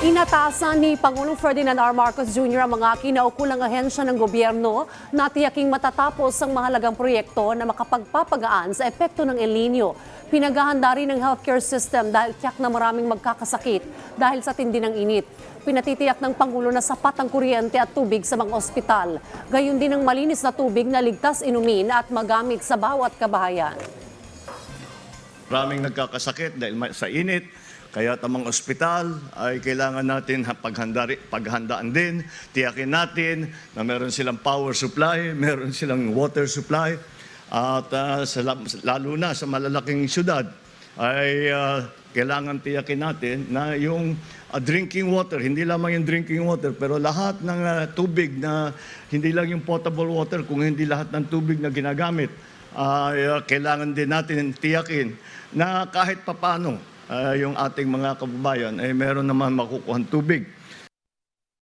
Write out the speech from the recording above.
Inatasan ni Pangulong Ferdinand R. Marcos Jr. ang mga kinaukulang ahensya ng gobyerno na tiyaking matatapos ang mahalagang proyekto na makapagpapagaan sa epekto ng El Nino. Pinaghahanda rin ng healthcare system dahil tiyak na maraming magkakasakit dahil sa tindi ng init. Pinatitiyak ng Pangulo na sapat ang kuryente at tubig sa mga ospital. Gayon din ang malinis na tubig na ligtas inumin at magamit sa bawat kabahayan. Maraming nagkakasakit dahil sa init. Kaya tamang ospital ay kailangan natin ha- paghanda, paghandaan din. Tiyakin natin na meron silang power supply, meron silang water supply. At ah, sa, la- lalo na sa malalaking syudad ay ah, kailangan tiyakin natin na yung ah, drinking water, hindi lamang yung drinking water, pero lahat ng ah, tubig na hindi lang yung potable water, kung hindi lahat ng tubig na ginagamit, uh, kailangan din natin tiyakin na kahit papano uh, yung ating mga kababayan ay meron naman makukuhang tubig.